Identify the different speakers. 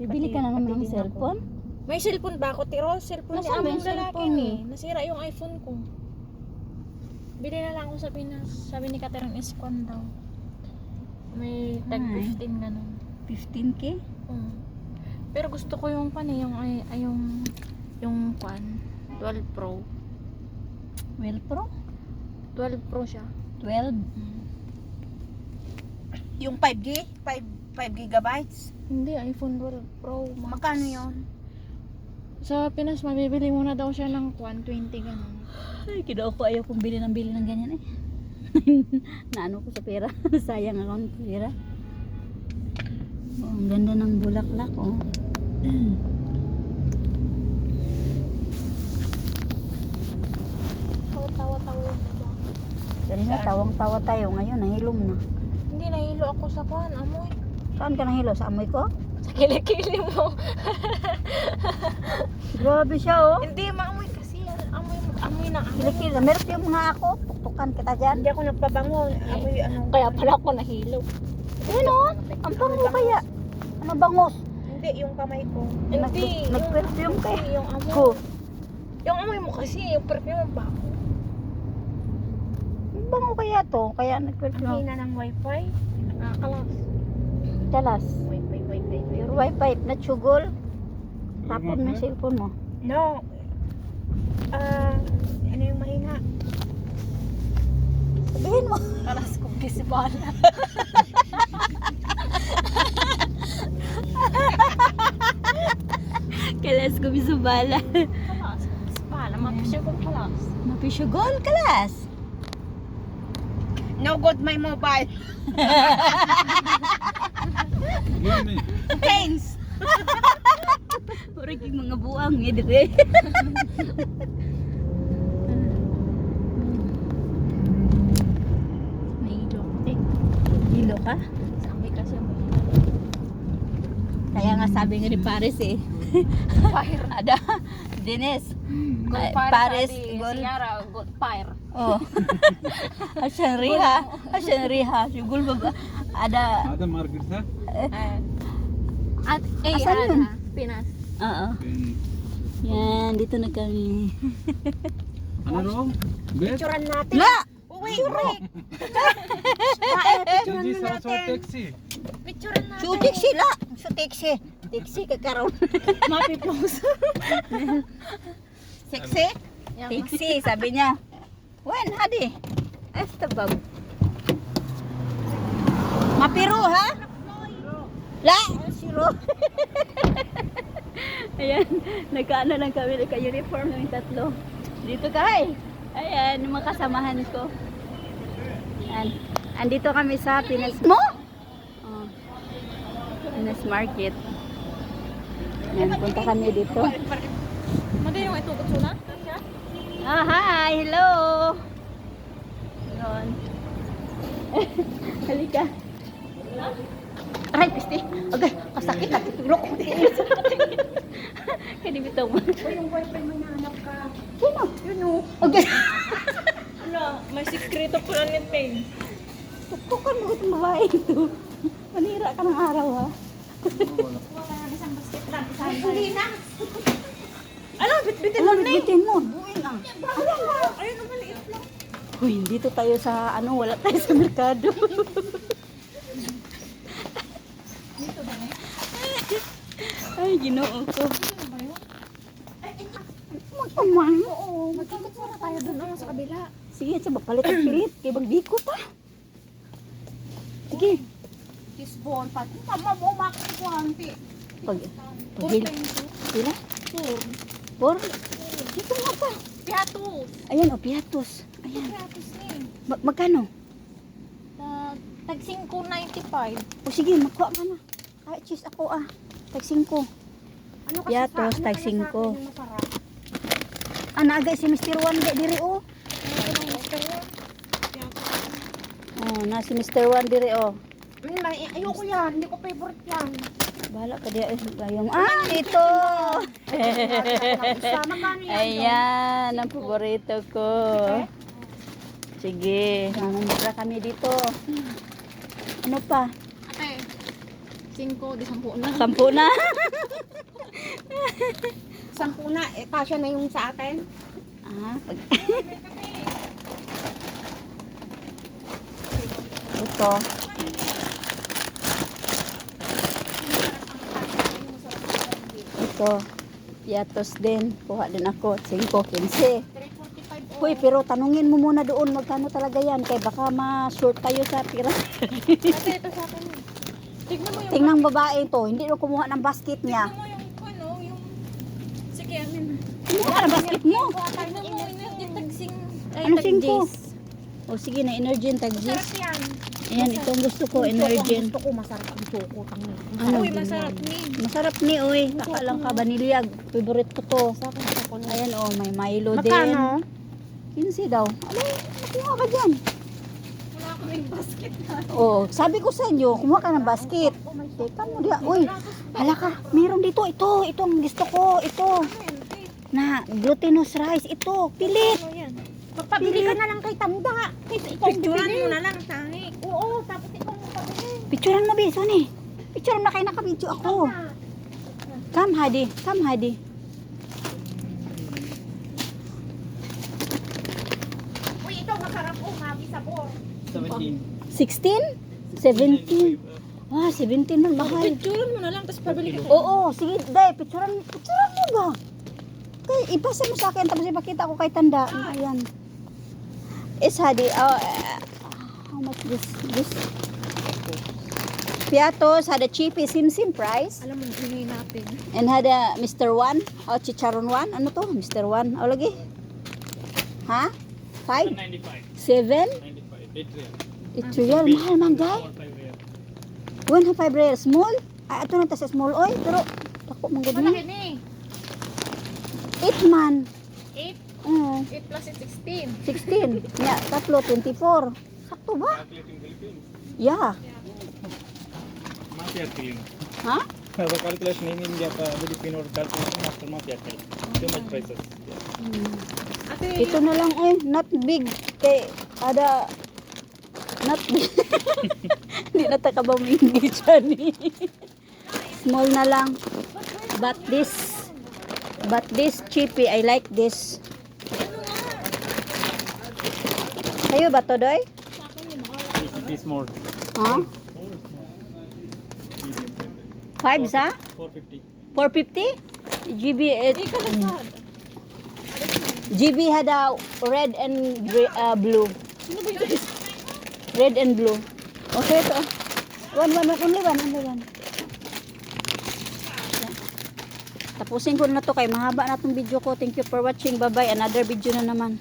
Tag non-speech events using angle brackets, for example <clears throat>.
Speaker 1: Bibili ka na naman ng cellphone?
Speaker 2: May cellphone ba ako, Tiro? Cellphone
Speaker 1: Nasaan
Speaker 2: ni among
Speaker 1: yung
Speaker 2: lalaki
Speaker 1: cellphone?
Speaker 2: ni. Nasira yung iPhone ko. Bili na lang ako sa Pinas. Sabi ni Katerang Esquan daw. May tag
Speaker 1: Ay.
Speaker 2: 15 ganun.
Speaker 1: 15k?
Speaker 2: Mm. Pero gusto ko yung pan eh, yung, ay, ay, yung, yung kwan. 12 Pro.
Speaker 1: Well Pro?
Speaker 2: 12 Pro siya.
Speaker 1: 12?
Speaker 2: Mm.
Speaker 3: Yung 5G? 5, 5 gigabytes?
Speaker 2: Hindi, iPhone 12 Pro. Max.
Speaker 3: Magkano yun?
Speaker 2: Sa Pinas, mabibili muna daw siya ng kwan, 20 ganun.
Speaker 1: Ay, kido ako ayaw kong bili ng bili ng ganyan eh. <laughs> Naano ko sa pera. <laughs> Sayang ako ng pera. Oh, ang ganda ng bulaklak oh. <clears throat>
Speaker 2: Tawa-tawa-tawa.
Speaker 1: Dali na, tawang-tawa tayo. Ngayon, nahilom na.
Speaker 2: Hindi, nahilo ako sa kwan, amoy.
Speaker 1: Saan ka nahilo? Sa amoy ko?
Speaker 2: Sa kilikili mo. <laughs>
Speaker 1: Grabe siya oh.
Speaker 2: Hindi, maamoy kasi. Amoy, amoy na amoy.
Speaker 1: Kilikil. Meron yung mga ako. Tuktukan kita dyan.
Speaker 3: Hindi ako nagpabango. Amoy ano.
Speaker 2: Kaya pala ako nahilo.
Speaker 1: Ayun oh. Ang bango kaya. Ano bangos?
Speaker 3: Hindi, yung kamay ko.
Speaker 2: Hindi.
Speaker 1: Nag- nag-perfume ka.
Speaker 2: Hindi, yung amoy.
Speaker 1: Ko.
Speaker 2: Yung amoy mo kasi, yung perfume ba?
Speaker 1: Ang bango kaya to. Kaya
Speaker 3: Ang
Speaker 1: nag-perfume.
Speaker 3: hina ng wifi.
Speaker 2: Nakakalas.
Speaker 1: Talas.
Speaker 3: Wifi, wifi, wifi.
Speaker 1: Your wifi na chugol. Tapon mo yung cellphone mo.
Speaker 3: No. Ah, ano yung mahina?
Speaker 1: Sabihin mo.
Speaker 2: Kalas kong kisibala.
Speaker 1: Kalas ko bisubala.
Speaker 2: Kalas kong kisibala. Mapisyo kong kalas.
Speaker 1: Mapisyugol, kalas.
Speaker 3: No good my mobile. <laughs> Thanks.
Speaker 1: Pura kay mga buang eh dire. <laughs> May joke. Hilo eh. ka?
Speaker 2: Sabi kasi mo.
Speaker 1: Kaya nga sabi nga ni Paris eh. <laughs>
Speaker 2: Fire
Speaker 1: ada.
Speaker 4: Dennis.
Speaker 1: Good
Speaker 2: fire
Speaker 1: Paris gol.
Speaker 2: Sinyara good fire.
Speaker 1: Oh. <laughs> Asyan Riha. Asyan Riha. Sigul baga. Ada.
Speaker 4: Ada Margaret ha?
Speaker 2: At eh,
Speaker 1: Asan
Speaker 2: ano,
Speaker 1: yun?
Speaker 2: Pinas.
Speaker 1: Oo. Yan, dito na kami. <laughs>
Speaker 4: ano ro? Bet?
Speaker 3: Picturean natin.
Speaker 1: La!
Speaker 3: Oh, uwi, uwi.
Speaker 4: Picturean ah, eh, <laughs> na natin.
Speaker 2: Picturean natin.
Speaker 1: Sutik sila. Sutik si. Tiksi ka karon. <laughs>
Speaker 2: Mapipos.
Speaker 1: Sexy? Tiksi, sabi niya. Wen, hadi. Estabag. Mapiro, ha? La! Siro. <laughs> Ayan, nagkaano lang kami, nagka-uniform ng tatlo. Dito kay. Ayan, yung mga kasamahan ko. Ayan. Andito kami sa Pinas. Mo? Oh. Pinas Market. Ayan, punta kami dito.
Speaker 2: Madi yung itugot suna?
Speaker 1: Ah, hi! Hello! Yun. <laughs> Halika. Aray, piste. Agay, kasakit na. Tutulog ko. Kaya bitaw mo.
Speaker 3: yung wifi mo nahanap ka.
Speaker 1: Sino? Yun o. Agay. <laughs>
Speaker 2: Ano, may sikreto pala ni Peng.
Speaker 1: Tutukan mo itong babae ito. Manira ka ng araw ha.
Speaker 3: Hindi na.
Speaker 2: Ano, bitbitin
Speaker 1: Alam, bitin mo.
Speaker 3: Buwing ah.
Speaker 2: Ayun, ang maliit lang.
Speaker 1: Uy, dito tayo sa ano, wala tayo sa merkado. <laughs> Ay, ginoo ko. Magpaman.
Speaker 2: Oo, magkikot muna tayo doon oh, sa kabila.
Speaker 1: Sige, sa palit ang pilit. Kaya magbiko pa. Sige.
Speaker 3: Kisbon pati. Mama mo makakit ko hanti.
Speaker 1: Pag, pag, pila? Por? Dito nga pa.
Speaker 2: Piatos.
Speaker 1: Ayan, o, piatos. Ayan.
Speaker 2: Piatos ni.
Speaker 1: Ma- magkano?
Speaker 2: Tag, tag 5.95.
Speaker 1: O sige, makuha ka na. Ay, cheese ako ah. Tag 5.
Speaker 3: Ano ano
Speaker 1: tag
Speaker 3: kaya sa
Speaker 1: singko.
Speaker 3: akin yung masarap?
Speaker 1: Ah, naagay si Mr. One di diri o. Oh, na si Mr. One diri o.
Speaker 3: May- ayoko yan. Hindi ko favorite yan.
Speaker 1: Bahala ka di ay bayong. Ah, <laughs>
Speaker 3: yan?
Speaker 1: Ayan, ang paborito ko. Sige, mamumura kami dito. Ano pa?
Speaker 2: Ate, Cinco, di sampu na.
Speaker 1: Sampu na. <laughs> <laughs>
Speaker 3: Sampu na, eh, kasya na yung sa akin.
Speaker 1: ah, pag... <laughs> Ito. Ito. Piatos din. Kuha din ako. 5, 15.
Speaker 3: 345
Speaker 1: Uy, pero tanungin mo muna doon magkano talaga yan. Kaya baka ma-short tayo sa pira.
Speaker 2: Ate, ito sa akin. eh. Tignan mo yung...
Speaker 1: Tingnan babae to. Hindi na kumuha ng basket niya.
Speaker 2: Tignan mo
Speaker 1: Ng basket mo.
Speaker 2: Yung, yung
Speaker 1: Ano singko? O sige na, Energin tagjis.
Speaker 2: yan.
Speaker 1: Ayan, ito ang gusto ko, Energin.
Speaker 3: Gusto ko masarap ang choco.
Speaker 1: Ano?
Speaker 2: Uy, masarap ni.
Speaker 1: Masarap ni, uy. Nakalang ka, banilyag. Favorite ko to. Ayan, oh, may Milo din.
Speaker 3: Magkano?
Speaker 1: 15 daw. Alay, nakuha ka dyan.
Speaker 2: Wala akong basket na.
Speaker 1: Oh, sabi ko sa inyo, kumuha ka ng basket. Teka mo diya. Uy, hala ka. Meron dito. Ito, ito ang gusto ko. Ito.
Speaker 2: Ano?
Speaker 1: Na, glutinous rice. Ito, pilit.
Speaker 2: Ano yan?
Speaker 3: Magpabili ka na lang kay Tanda. Bumili.
Speaker 2: mo na lang, tangi.
Speaker 3: Oo, tapos ikaw magpabili.
Speaker 1: Picturean mo, Bis. Ano eh? Picturean na kayo nakabidyo ako. Come, Hadi. Come, Hadi.
Speaker 3: Uy, ito masarap oh, mami sabor.
Speaker 4: 17.
Speaker 1: 16? 17? Ah, 17 nun, mahal.
Speaker 2: Picturean mo na lang, tapos pabili ka.
Speaker 1: Oo, sige, day, picturean, picturean mo ba? Kay, ipasa mo sa akin, tapos ipakita ko kay Tanda. Ayan. Is Hadi, uh, how much this, this? Piatos had a cheapy sim-sim price
Speaker 2: Alam mo, hingay natin.
Speaker 1: and had a Mr. One, oh, chicharon one. Ano to? Mr. One. O, lagi. Ha? Five?
Speaker 4: 95.
Speaker 1: Seven?
Speaker 4: 95. 8 real.
Speaker 1: It's real. Mahal man, day.
Speaker 4: 4 5 real.
Speaker 1: One ha five rare. Small? Ay, ito na ta sa small oy. Pero, tako mong good
Speaker 2: Malaki
Speaker 1: na.
Speaker 2: ni.
Speaker 1: Eight man.
Speaker 2: 8,
Speaker 1: Oo.
Speaker 2: 8 plus 16.
Speaker 1: 16. Ya, tatlo, 24. Sakto ba? Yeah.
Speaker 4: Mafia killing.
Speaker 1: Ha?
Speaker 4: The calculation in India, Philippine or calculation after mafia killing. Too much prices.
Speaker 2: Ate,
Speaker 1: Ito na lang oy. Not big. Kay, ada, not big. <laughs> Hindi na ta kabaw mingi dyan <laughs> eh. Small na lang. But this, but this cheapy, I like this. Sa'yo ba to, Doy?
Speaker 4: This is more.
Speaker 1: Ha? Five sa?
Speaker 4: 450.
Speaker 1: 450? GB, it, GB had a red and uh, blue. Red and blue. Okay, ito. One, one, one, only one, only one. Tapusin ko na to kay mahaba na tong video ko. Thank you for watching. Bye-bye. Another video na naman.